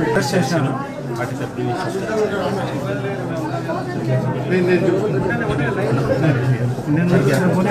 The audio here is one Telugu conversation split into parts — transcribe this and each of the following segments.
రిక్వెస్ట్ చేశాను నేను ఇచ్చిన పోనీ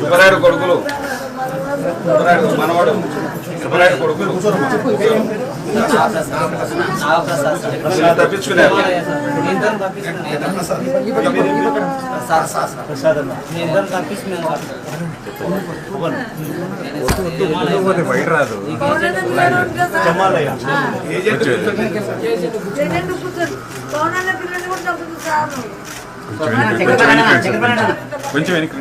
సుబ్బరాయుడు కొడుకులు. సుబ్బరాయుడు మనవాడు సుబ్బరాయుడు కొడుకులు. తప్పించుకున్నారు బయట రాదు కొంచెం వెనక్కి కొంచెం వెనక్కి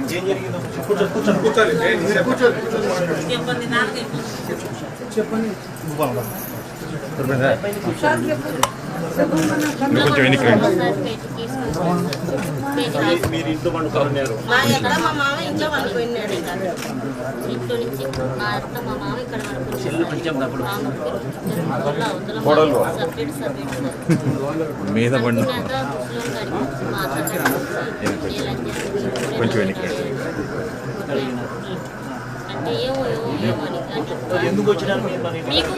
మీరు ఇంట్లో పండుకున్నారు మా అత్త మా మామ ఇంట్లో పండుకున్నాడు ఇక. ఇంట్లో నుంచి మా అత్త మా మామ ఇక్కడ కోడలు. సపరేట్ సపరేట్ మీద పడిన కొంచెం వెనక్కి అంటే ఏమో ఏమో ఏమో అని ఎందుకు వచ్చినారు మీకు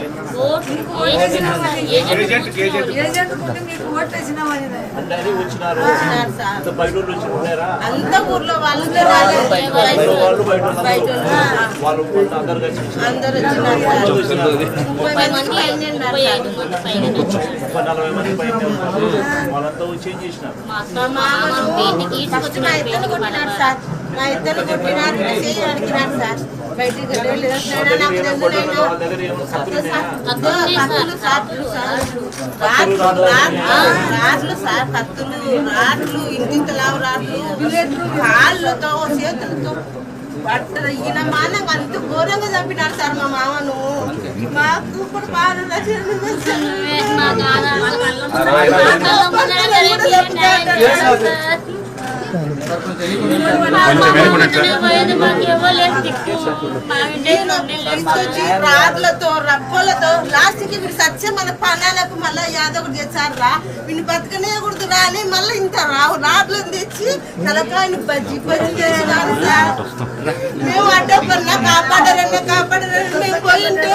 అంత ఊర్లో వాళ్ళు అందరు వచ్చినారు. మామ సార్ నా ఇద్దరు కొట్టినారు నా చేయి అడిగినారు సార్. బయటికి వెళ్ళి వస్తున్నాడా నాకు తెలుసు నేను వాళ్ళ దగ్గర ఏమైనా సత్తులు ఉన్నాయా? కత్తులు సార్లు సార్ రాట్లు సార్ కత్తులు రాట్లు ఇంటింతలావు రాట్లు కాళ్ళతో చేతులతో ఈయన మానగా అంత ఘోరంగా చంపినారు సార్ మా మామను. మాకు ఇప్పుడు బాగా తీసుకొచ్చి రాడ్లతో రబ్బలతో లాస్ట్కి వీడు సత్యం మన పనాలకు మళ్ళా యాదవ్ చేశారు రా వీడిని బతకనేకూడదు రా అని మళ్ళీ ఇంత రావు రాడ్లను తెచ్చి తలకాయని బజ్జి బజ్జి చేసినారు సార్ మేము అడ్డపన్నా కాపాడరన్నా కాపాడరని మేము పోయింటే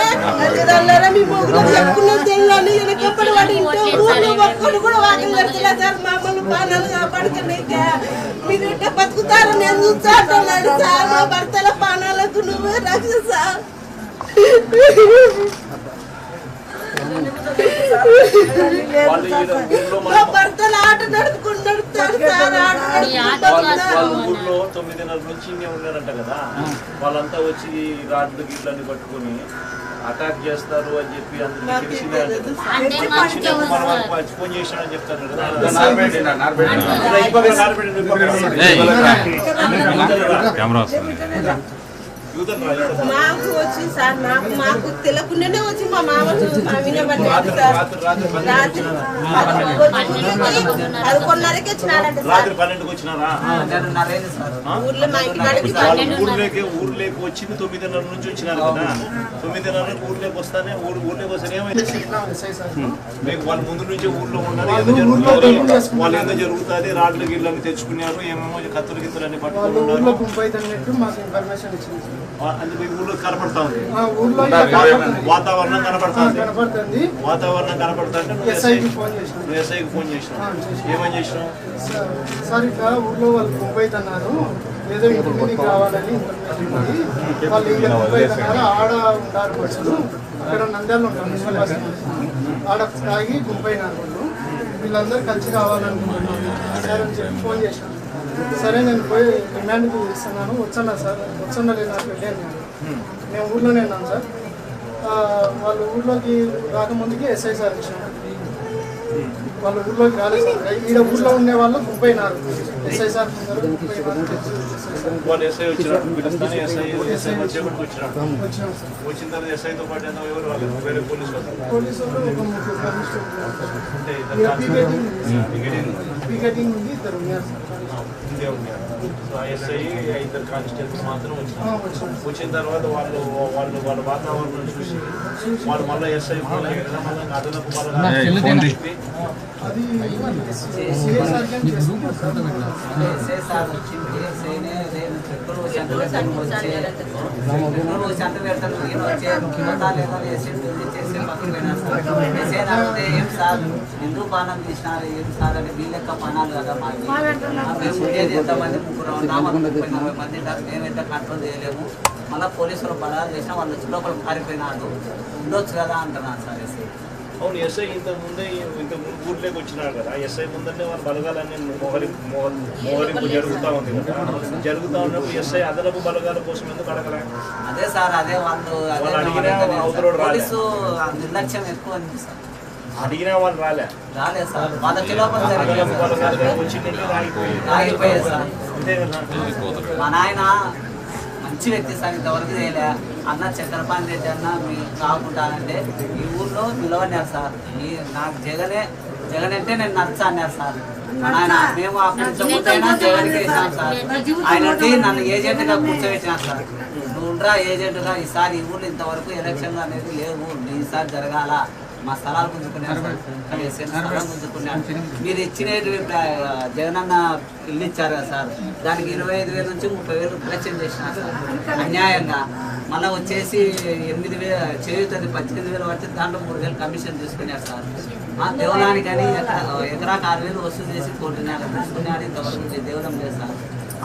అల్లరా మీ మొగ్గులో చెప్పుకున్నాం తెలియని వెనకప్పటి వాడు ఇంట్లో ఊళ్ళో ఒక్కడు కూడా వాకింగ్ కడుతున్నా సార్. మమ్మల్ని పానాలు కాపాడుతున్నాయి ఇట్ట బతుకుతారు నేను చూస్తా అంటున్నాడు సార్ మా భర్తల పానాలకు నువ్వే రక్ష సార్. మా భర్తలు ఆట నడుపుకుంటాడు సార్ ఆట వాళ్ళ ఊర్లో తొమ్మిదిన్నర నుంచి ఉన్నారంట కదా. వాళ్ళంతా వచ్చి రాడ్లు గిట్లని పట్టుకొని అటాక్ చేస్తారు అని చెప్పి ఫోన్ చేసినాడని చెప్తారు కదా. కెమెరా వస్తుంది. మాకు వచ్చి సార్ నాకు మాకు తెలియకుండానే వచ్చి మా మామ మా వినబడ్డాడు రాత్రి సార్ రాత్రి రాత్రి రాత్రి పదకొండున్నరకి వచ్చినాడంట సార్. రాత్రి పన్నెండుకి వచ్చినారా? ఊర్లో మా ఇంటి కాడికి వాళ్ళు ఊర్లోకి ఊర్లోకి వచ్చింది తొమ్మిదిన్నర నుంచి వచ్చినారు కదా. తొమ్మిదిన్నర ఊర్లోకి వస్తానే ఊరు ఊర్లోకి వస్తానే ఏమైంది? మీకు వాళ్ళ ముందు నుంచే ఊర్లో ఉన్నారు. ఏదో జరుగుతుంది వాళ్ళు ఏదో జరుగుతుంది రాడ్లు గిళ్ళని తెచ్చుకున్నారు. ఏమేమో కత్తులు గిత్తులు అన్ని వాళ్ళు పట్టుకుని ఊర్లో ఉన్నారు. గుంపు అన్నట్టు మాకు ఇన్ఫర్మేషన్ ఇచ్చింది కనపడతా ఉంది. వాతావరణం కనపడతా ఉంది. వాతావరణం కనపడతా అంటే నువ్వు ఎస్ఐకి ఎస్ఐ ఫోన్ చేసినాం. నువ్వు ఎస్ఐకి ఫోన్ చేసినావు. ఆ, చేసినాం. ఏమని చేసినావు? సార్ సార్ ఇట్లా ఊర్లో వాళ్ళు ఏదో కావాలని ఉంది. వాళ్ళు ఇంకా ఆడ ఉంటారు బస్సులు ఉంటారు తాగి వీళ్ళందరూ కలిసి కావాలనుకుంటున్నాం సార్ అని చెప్పి ఫోన్ చేసినాం. సరే నేను పోయి డిమాండ్కి ఇస్తున్నాను. వచ్చాను సార్. వచ్చాను లేదు నాకు వెళ్ళాను నేను మేము ఊర్లోనే ఉన్నాం సార్. వాళ్ళు ఊర్లోకి రాకముందుకి ఎస్ఐ సార్ ఇచ్చాను వాళ్ళు ఊర్లోకి రాలేదు సార్. ఈడ ఊర్లో ఉండే వాళ్ళు గుంపైనారు ఎస్ఐ సార్ ముందర గుంపైనారు ఎస్ఐ సార్. పోలీసు ఉంది. ఇద్దరు ఉన్నారు సార్. ఎస్ఐ ఇద్దరు కానిస్టేబుల్స్ మాత్రం వచ్చినారు. వచ్చిన తర్వాత వాళ్ళు వాళ్ళు వాళ్ళ వాతావరణం చూసి వాళ్ళు మళ్ళీ ఎస్ఐ మళ్ళీ అదనపు పెట్రోల్ సెంటర్ పెడతాను పోయినారు సార్ వేసేదంటే ఏం సార్ ఎందుకు బాణం తీసినారు? ఏం సార్ అంటే మీ లెక్క బాణాలు కదా మాకు మేము ఉండేది ఎంతమంది ముగ్గురు ఉన్నాము ముప్పై నలభై మంది దాకా మేమైతే కంట్రోల్ చేయలేము మళ్ళీ పోలీసులు బలాలు చేసినా వాళ్ళు వచ్చి లోపల పారిపోయినాడు ఉండొచ్చు కదా అంటున్నాను సార్ ఎస్ఐ అవును ఎస్ఐ ఇంత ముందే ఇంత ముందు ఊర్లోకి వచ్చినాడు కదా. ఎస్ఐ ముందరనే వాళ్ళు బలగాలన్నీ మోహరి మోహ- మోహరింపు జరుగుతూ ఉంది కదా. జరుగుతూ ఉన్నప్పుడు ఎస్ఐ అదనపు బలగాల కోసం ఎందుకు అడగలే? అదే సార్ అదే వాళ్ళు అడిగినా రాలే. పోలీసు ఆ నిర్లక్ష్యం ఎక్కువ సార్. అడిగినా వాళ్ళు రాలే. రాలేదు సార్. వాళ్ళ వచ్చిందంటే మా నాయన మంచి వ్యక్తి సార్ ఇంతవరకు చేయలే. అన్న చక్రపాణి రెడ్డి అన్న మీరు రాకుంటానంటే ఈ ఊర్లో నిలవన్నారు సార్. ఈ నాకు జగనే జగన్ అంటే నేను నచ్చ అన్నారు సార్. మా నాయన మేము అక్కడి నుంచి ముందైనా జగన్కి వేసినాం సార్. ఆయన నన్ను ఏజెంట్గా కూర్చోబెట్టినారు సార్. నువ్వు ఉండరా ఏజెంట్గా ఈసారి ఈ ఊర్లో ఇంతవరకు ఎలక్షన్లు అనేది లేవు. ఈసారి జరగాల. మా స్థలాలు స్థలం గుంజుకున్నారు. మీరు ఇచ్చినవి జగనన్న ఇల్లు ఇచ్చారు కదా సార్. దానికి ఇరవై ఐదు వేల నుంచి ముప్పై వేలు కలెక్షన్ చేసినారు సార్. అన్యాయంగా. మళ్ళీ వచ్చేసి ఎనిమిది వేలు చేయుతుంది పద్దెనిమిది వేలు పడితే దాంట్లో మూడు వేలు కమిషన్ తీసుకున్నారు సార్. ఆ దేవనానికని ఎకరా ఎకరాకు ఆరు వేలు వసూలు చేసి కోరుతున్నారు తీసుకున్నాడు ఇంతవరకు దేవనం లేదు సార్.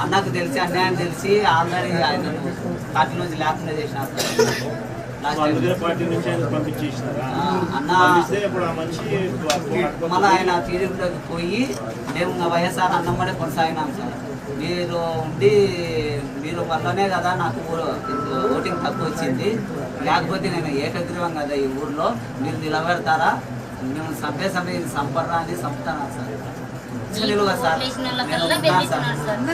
అన్నకు తెలిసి అన్యాయం తెలిసి ఆల్రెడీ ఆయన పార్టీ నుంచి లేకుండా చేసినారు సార్. అన్న మళ్ళీ ఆయన టీడీపీలోకి పోయి మేము వైఎస్ఆర్ అన్నమ్మడే కొనసాగినాం సార్. మీరు ఉండి మీరు వల్లనే కదా నాకు ఊరు- ఓటింగ్ తక్కువ వచ్చింది లేకపోతే నేను ఏకగ్రీవం కదా ఈ ఊర్లో. మీరు నిలబెడతారా? మేము సభ్య సభ్య సంపర్రా అని చంపుతాను సార్.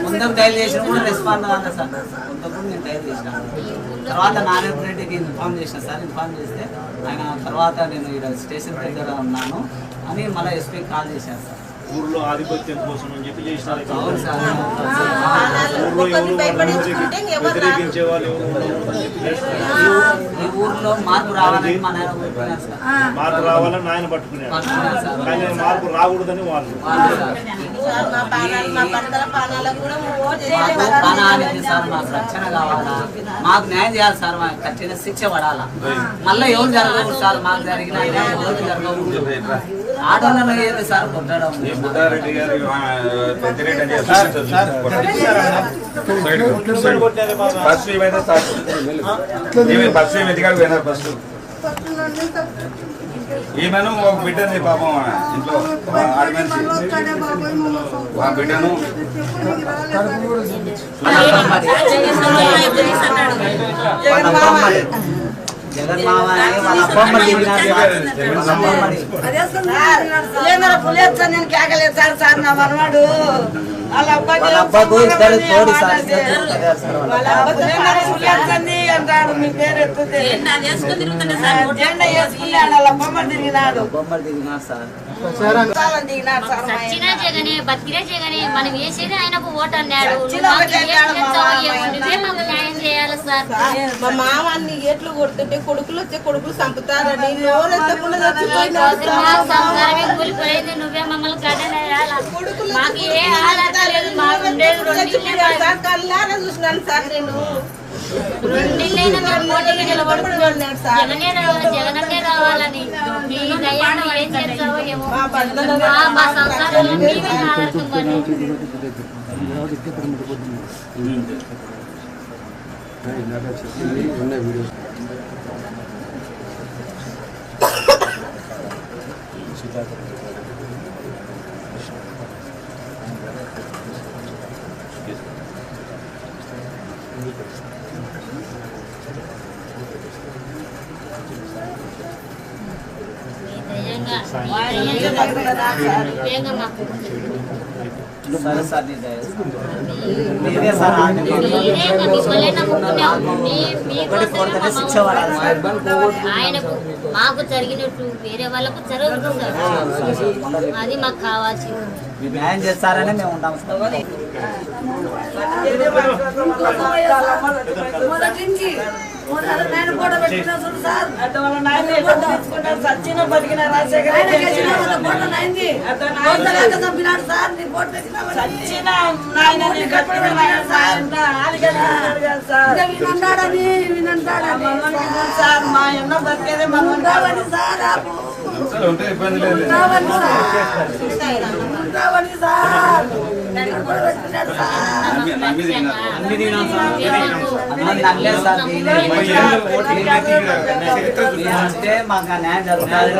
ముందుకు డైల్ చేసిన కూడా రెస్పాండ్ అవ్వాలి సార్. ముందుకు నేను డైల్ చేసినాను తర్వాత నారాయణ రెడ్డికి ఇన్ఫార్మ్ చేసిన సార్. ఇన్ఫార్మ్ చేస్తే ఆయన తర్వాత నేను ఇక్కడ స్టేషన్ దగ్గర ఉన్నాను అని మళ్ళీ ఎస్పీకి కాల్ చేశాను సార్. ఊర్లో ఆధిపత్యం కోసం అని చెప్పి చేసినారు ఊర్లో ఎవరు. వ్యతిరేకించే వాళ్ళు ఊర్లో మార్పు రావాలని మార్పు ఆయన పట్టుకున్నారు కానీ మార్పు రాకూడదని వాళ్ళు. మాకు చేయాలి. ప్రాణానికి సార్? మాకు రక్షణ కావాలా? మాకు న్యాయం చేయాలి సార్. మాకు కఠిన శిక్ష పడాలా? మళ్ళీ ఎవరు జరగకూడదు సార్? మాకు జరిగిన ఎవరికి ఏది సార్ కొట్టడం? గారు ఫస్ట్ ఏమైనా ఫస్ట్ ఏమి ఎదిగాడు పోయినారు ఫస్ట్ ఈమెను ఒక బిడ్డని పాపం ఇంట్లో ఆడి మనిషి ఆ బిడ్డను. జగన్ వాళ్ళ తిరిగినారు పులేస్తా నేను కేకలేదు సార్ సార్ నా మనవాడు వాళ్ళ అబ్బాయి వాళ్ళ తోడి సార్ వాళ్ళ అబ్బాయి అంటాడు మీ పేరు ఎత్తుతే. జెండా తిరిగినాడు బొమ్మలు సార్. జగనే బతికినా జగనే మనం వేసేది ఆయనకు ఓటు అన్నాడు. నువ్వే మాకు న్యాయం చేయాలి సార్. మా ఎట్లు కొడుతుంటే కొడుకులు వచ్చే కొడుకులు చంపుతారని కూలిపోయింది నువ్వే మమ్మల్ని మాకు ఏ ఆధారం లేదు మాకు చూసినాను సార్ నేను. రెండిళ్ళైనా మేము నిలబడుతున్నాం జగనే జగనన్నే రావాలని. మీ ఏం చేస్తావో ఏమో. మా సంసారంలో మాకు సరే సార్ మీరే సార్ కొడితేనే శిక్ష పడాలి ఆయనకు మాకు జరిగినట్టు వేరే వాళ్ళకు జరగదు సార్ అది మాకు కావాల్సింది న్యాయం చేస్తారనే మేము ఉంటాం సార్ మొదటించి సచ్చిన బతికిన రాజశేఖర సార్. నీ బోట్ సచ్చిన వినంటాడని వినంటాడని సార్ మా ఎన్నో బతికేదే మనం ఉంటామని సార్. ఆపు. అసలు ఉంటే ఇబ్బంది లేదు ఉంటామని సార్. నేనంటే మాకు న్యాయం జరుగుతుంది.